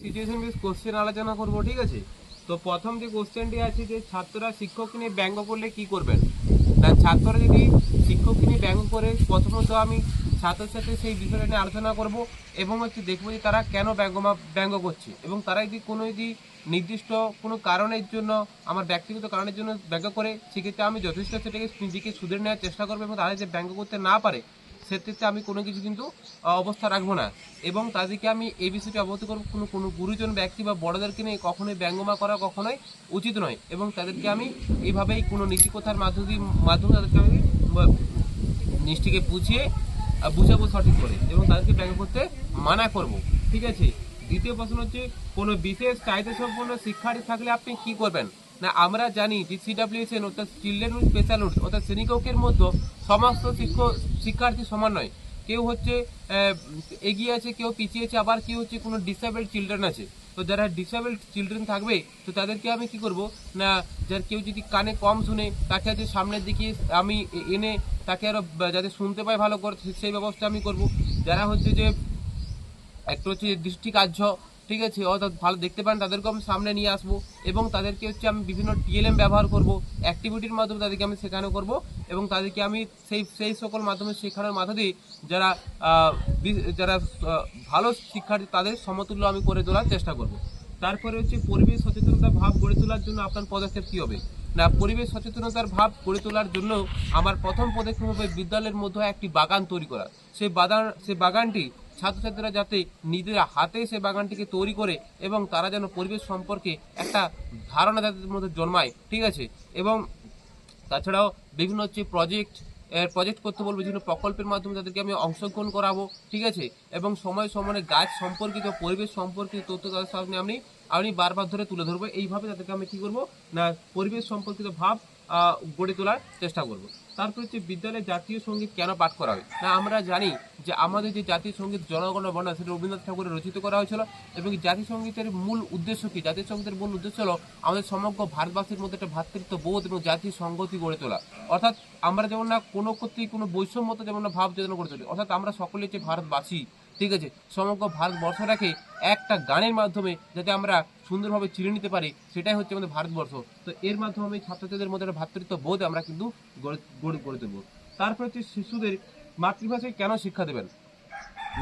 Situation base question আলোচনা করব, ঠিক আছে? তো প্রথম যে কোশ্চেনটি আছে যে ছাত্ররা শিক্ষককে নিয়ে ব্যঙ্গ করলে কি করবেন? না ছাত্ররা যদি শিক্ষককে নিয়ে ব্যঙ্গ করে, প্রথমত আমি ছাত্রের সাথে সেই বিষয়টা নিয়ে আলোচনা করব এবং হচ্ছে দেখব যে তারা কেন ব্যঙ্গ ব্যঙ্গ করছে এবং তারা যদি কোনো যদি নির্দিষ্ট কোনো কারণের জন্য, আমার ব্যক্তিগত কারণের জন্য ব্যঙ্গ করে, সেক্ষেত্রে আমি যথেষ্ট সেটাকে নিজেকে সুধরে নেওয়ার চেষ্টা করব এবং তারা যে ব্যঙ্গ করতে না পারে সেক্ষেত্রে আমি কোনো কিছু কিন্তু অবস্থা রাখব না। এবং তাদেরকে আমি এই বিষয়টি অবগত করব। কোনো কোনো গুরুজন ব্যক্তি বা বড়দেরকে নিয়ে কখনোই ব্যঙ্গমা করা কখনোই উচিত নয়। এবং তাদেরকে আমি এইভাবেই কোনো নীতিকথার মাধ্যমে মাধ্যমে তাদেরকে আমি নিষ্টিকে বুঝিয়ে বুঝাবো সঠিক করে। এবং তাদেরকে ব্যঙ্গ করতে মানা করব। ঠিক আছে? দ্বিতীয় প্রশ্ন হচ্ছে, কোনো বিশেষ চাহিদা সম্পন্ন শিক্ষার্থী থাকলে আপনি কি করবেন? না, আমরা জানি যে সিডাব্লিউএসএন অর্থাৎ চিলড্রেন উইথ স্পেশাল উইডস অর্থাৎ শ্রেণীকক্ষের মধ্যে সমস্ত শিক্ষক শিক্ষার্থী সমান নয়। কেউ হচ্ছে এগিয়ে আছে, কেউ পিছিয়ে আছে, আবার কেউ হচ্ছে কোনো ডিসেবলড চিলড্রেন আছে। তো যারা ডিসেবলড চিলড্রেন থাকবে, তো তাদেরকে আমি কি করব? না, যার কেউ যদি কানে কম শুনে, তাকে হচ্ছে সামনের দিকে আমি এনে তাকে আরও যাতে শুনতে পায় ভালো করে সেই ব্যবস্থা আমি করব। যারা হচ্ছে যে, একটা হচ্ছে দৃষ্টিকার্য ঠিক আছে অর্থাৎ ভালো দেখতে পান তাদেরকে আমি সামনে নিয়ে আসব এবং তাদেরকে হচ্ছে আমি বিভিন্ন টিএলএম ব্যবহার করব অ্যাক্টিভিটির মাধ্যমে তাদেরকে আমি শেখানো করব এবং তাদেরকে আমি সেই সেই সকল মাধ্যমে শেখানোর মাধ্যমে দিয়ে যারা যারা ভালো শিক্ষার্থী তাদের সমতুল্য আমি করে তোলার চেষ্টা করব। তারপরে হচ্ছে পরিবেশ সচেতনতা ভাব গড়ে তোলার জন্য আপনার পদক্ষেপ কী হবে? না, পরিবেশ সচেতনতার ভাব গড়ে তোলার জন্য আমার প্রথম পদক্ষেপ হবে বিদ্যালয়ের মধ্যে একটি বাগান তৈরি করা। সেই বাগান সেই বাগানটি ছাত্রছাত্রীরা যাতে নিজের হাতে সে বাগানটিকে তৈরি করে এবং তারা যেন পরিবেশ সম্পর্কে একটা ধারণা তাদের মধ্যে জন্মায়, ঠিক আছে? এবং তাছাড়াও বিভিন্ন হচ্ছে প্রজেক্ট প্রজেক্ট করতে বলব, বিভিন্ন প্রকল্পের মাধ্যমে তাদেরকে আমি অংশগ্রহণ করাবো, ঠিক আছে? এবং সময় সময়ে গাছ সম্পর্কিত, পরিবেশ সম্পর্কিত তথ্য তাদের সামনে আমি আমি বারবার ধরে তুলে ধরবো। এইভাবে তাদেরকে আমি কি করব? না, পরিবেশ সম্পর্কিত ভাব গড়ে তোলার চেষ্টা করব। তারপর হচ্ছে বিদ্যালয়ে জাতীয় সংগীত কেন পাঠ করা হয়? না, আমরা জানি যে আমাদের যে জাতীয় সংগীত জনগণ বনা সেটা রবীন্দ্রনাথ ঠাকুরের রচিত করা হয়েছিল এবং জাতীয় সঙ্গীতের মূল উদ্দেশ্য কি? জাতীয় সঙ্গীতের মূল উদ্দেশ্য হলো আমাদের সমগ্র ভারতবাসীর মধ্যে একটা ভ্রাতৃত্ব বোধ এবং জাতীয় সংগতি গড়ে তোলা। অর্থাৎ আমরা যেমন না কোনো কর্তৃক কোনো বৈষম্যতা যেমন না ভাব চেতনা করে তুলি, অর্থাৎ আমরা সকলে যে ভারতবাসী। ঠিক আছে, সমগ্র ভারতবর্ষটাকে একটা গানের মাধ্যমে যাতে আমরা সুন্দরভাবে চিনে নিতে পারি, সেটাই হচ্ছে আমাদের ভারতবর্ষ। তো এর মাধ্যমে আমি ছাত্রছাত্রীদের মধ্যে একটা ভ্রাতৃত্ব বোধ আমরা কিন্তু গড়ে গড়ে তুলবো। তারপর হচ্ছে শিশুদের মাতৃভাষায় কেন শিক্ষা দেবেন?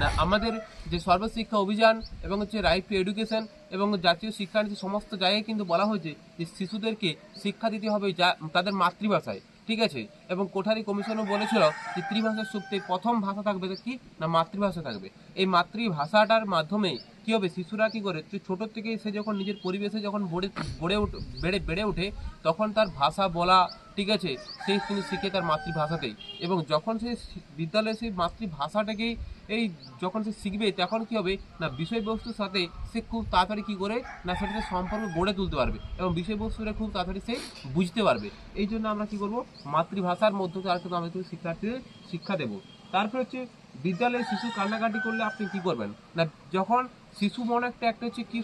না, আমাদের যে সর্বশিক্ষা অভিযান এবং হচ্ছে রাইট টু এডুকেশন এবং জাতীয় শিক্ষানীতি সমস্ত জায়গায় কিন্তু বলা হয়েছে যে শিশুদেরকে শিক্ষা দিতে হবে যা, তাদের মাতৃভাষায়। ঠিক আছে? এবং কোঠারি কমিশনও বলেছিল যে ত্রিভাষার সুক্তির প্রথম ভাষা থাকবে কি? না মাতৃভাষা থাকবে। এই মাতৃভাষাটার মাধ্যমে কি হবে? শিশুরা কি করে? যে ছোট থেকে সে যখন নিজের পরিবেশে যখন গড়ে গড়ে উঠ- বেড়ে বেড়ে ওঠে, তখন তার ভাষা বলা ঠিক আছে, সেই কিন্তু শিখে তার মাতৃভাষাতেই। এবং যখন সে বিদ্যালয়ে সেই মাতৃভাষাটাকেই এই যখন সে শিখবে, তখন কি হবে? না, বিষয়বস্তুর সাথে সে খুব তাড়াতাড়ি কী করে? না সেটাতে সম্পর্ক গড়ে তুলতে পারবে। এবং বিষয়বস্তুটা খুব তাড়াতাড়ি সে বুঝতে পারবে। এই জন্য আমরা কী করব? মাতৃভাষার মধ্য আর কিন্তু কিন্তু শিক্ষার্থীদের শিক্ষা দেবো। তারপর হচ্ছে বিদ্যালয়ে শিশু কান্নাকাটি করলে আপনি কি করবেন? না, যখন শিশু মনে একটা একটা হচ্ছে কি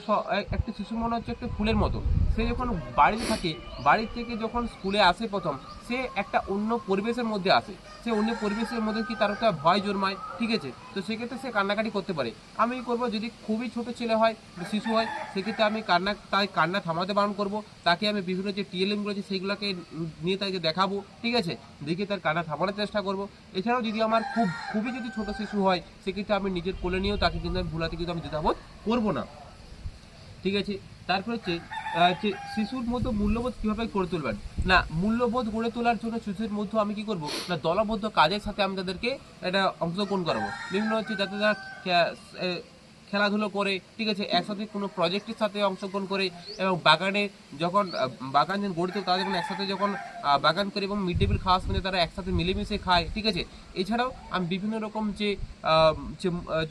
একটা শিশু মনে হচ্ছে একটা ফুলের মতো। সে যখন বাড়িতে থাকে বাড়ি থেকে যখন স্কুলে আসে প্রথম সে একটা অন্য পরিবেশের মধ্যে আসে সে অন্য পরিবেশের মধ্যে কি তার একটা ভয় জন্মায়, ঠিক আছে? তো সেক্ষেত্রে সে কান্নাকাটি করতে পারে। আমি করব, যদি খুবই ছোট ছেলে হয়, শিশু হয়, সেক্ষেত্রে আমি কান্না তাই কান্না থামাতে বারণ করব। তাকে আমি বিভিন্ন যে টিএলএমগুলো আছে, সেইগুলোকে নিয়ে তাকে দেখাবো, ঠিক আছে? দেখে তার কান্না থামানোর চেষ্টা করব। এছাড়াও যদি আমার খুব, খুবই যদি ছোট শিশু হয়, সেক্ষেত্রে আমি নিজের কোলে নিয়েও তাকে কিন্তু আমি ভুলাতে কিন্তু আমি দ্বিধাবোধ করব না। ঠিক আছে? তারপর হচ্ছে শিশুর মধ্যে মূল্যবোধ কীভাবে গড়ে তুলবেন? না, মূল্যবোধ গড়ে তোলার জন্য শিশুর মধ্যে আমি কি করব? না, দলবদ্ধ কাজের সাথে আমি তাদেরকে এটা অংশগ্রহণ করাবো। বিভিন্ন হচ্ছে যাতে তারা খেলাধুলো করে, ঠিক আছে, একসাথে কোনো প্রজেক্টের সাথে অংশগ্রহণ করে এবং বাগানে যখন বাগান যখন গড়ে তোলে, তারা যখন একসাথে যখন বাগান করে এবং মিড ডে মিল খাওয়ার সময় তারা একসাথে মিলেমিশে খায়, ঠিক আছে? এছাড়াও আমি বিভিন্ন রকম যে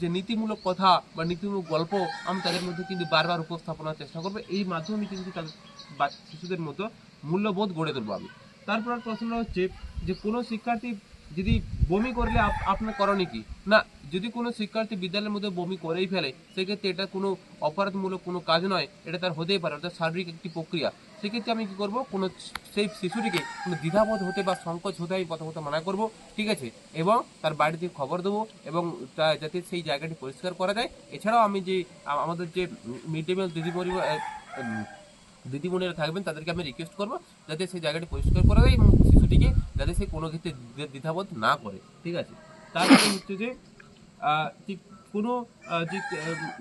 যে নীতিমূলক কথা বা নীতিমূলক গল্প আমি তাদের মধ্যে কিন্তু বারবার উপস্থাপনার চেষ্টা করব। এই মাধ্যমে কিন্তু তাদের শিশুদের মধ্যে মূল্যবোধ গড়ে তুলবো আমি। তারপর প্রশ্ন হচ্ছে যে, কোনো শিক্ষার্থী যদি বমি করলে আপ- আপনার করণীয় কি? না যদি কোনো শিক্ষার্থী বিদ্যালয়ের মধ্যে বমি করেই ফেলে সেক্ষেত্রে এটা কোনো অপরাধমূলক কোনো কাজ নয় এটা তার হতেই পারে অর্থাৎ শারীরিক একটি প্রক্রিয়া। সেক্ষেত্রে আমি কি করব? কোনো সেই শিশুটিকে কোনো দ্বিধাবোধ হতে বা সংকোচ হতে আমি প্রথমত মানা করব ঠিক আছে? এবং তার বাড়িতে খবর দেবো এবং তা- যাতে সেই জায়গাটি পরিষ্কার করা যায়। এছাড়াও আমি যে আমাদের যে মিড ডে মিল আহ, দিদিমণিরা থাকবেন তাদেরকে আমি রিকোয়েস্ট করব যাতে সেই জায়গাটি পরিষ্কার করা যায় এবং শিশুটিকে যাতে সে কোনো ক্ষেত্রে দ্বি- দ্বিধাবোধ না করে ঠিক আছে? তারপরে হচ্ছে যে যে কোনো যে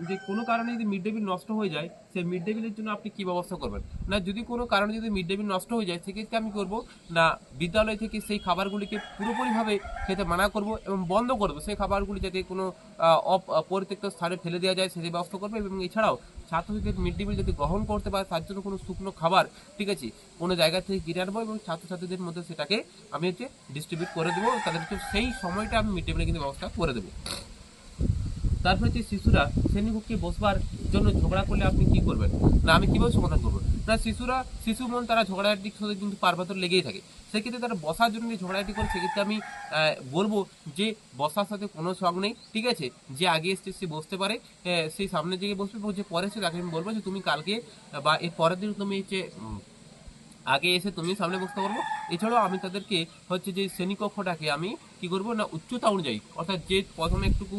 যে কোনো কারণে যদি মিড ডে মিল নষ্ট হয়ে যায় সেই মিড ডে মিলের জন্য আপনি কী ব্যবস্থা করবেন? না যদি কোনো কারণে যদি মিড ডে মিল নষ্ট হয়ে যায় সেক্ষেত্রে আমি করব না বিদ্যালয় থেকে সেই খাবারগুলিকে পুরোপুরিভাবে খেতে মানা করব এবং বন্ধ করব সেই খাবারগুলি যাতে কোনো আহ, অপ- আহ, স্থানে ফেলে দেওয়া যায় সেই ব্যবস্থা করবে এবং এছাড়াও ছাত্রছাত্রীদের মিড ডে মিল যদি গ্রহণ করতে পারে তার জন্য কোনো শুকনো খাবার ঠিক আছে কোনো জায়গা থেকে কিনে আনব এবং ছাত্রছাত্রীদের মধ্যে সেটাকে আমি হচ্ছে ডিস্ট্রিবিউট করে দেবো তাদেরকে সেই সময়টা আমি মিড ডে মিলে কিন্তু ব্যবস্থা করে দেবো। তারপরে যে শিশুরা শ্রেণীকক্ষে বসবার জন্য ঝগড়া করলে আপনি কি করবেন? না আমি কীভাবে সমাধান করব না শিশুরা শিশু মন তারা ঝগড়াটির সাথে কিন্তু পারপাতর লেগেই থাকে। সেক্ষেত্রে তারা বসার জন্য যে ঝগড়াটি করে সেক্ষেত্রে আমি বলব যে বসার সাথে কোনো শখ নেই ঠিক আছে? যে আগে এসছে সে বসতে পারে সেই সামনের দিকে বসবে যে পরে সে তাকে আমি বলব যে তুমি কালকে বা এর পরের দিন তুমি উম, আগে এসে তুমি সামনে বসতে পারব। এছাড়াও আমি তাদেরকে হচ্ছে যে শ্রেণীকক্ষটাকে আমি কি করব না, উচ্চতা অনুযায়ী, অর্থাৎ যে প্রথমে একটুকু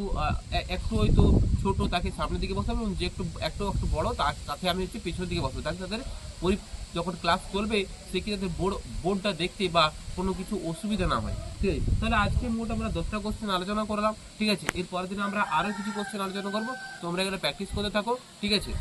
একটু হয়তো ছোট তাকে সামনের দিকে বসাবো এবং যে একটু একটু একটু বড় তাকে আমি হচ্ছে পেছনের দিকে বসাবো। তাতে তাদের পরি, যখন ক্লাস চলবে, সে কি তাদের বোর্ড, বোর্ডটা দেখতে বা কোনো কিছু অসুবিধা না হয়। ঠিক আছে? তাহলে আজকে মোট আমরা দশটা কোশ্চেন আলোচনা করলাম। ঠিক আছে? এর পরের দিন আমরা আরও কিছু কোশ্চেন আলোচনা করব। তোমরা এখানে প্র্যাকটিস করতে থাকো। ঠিক আছে?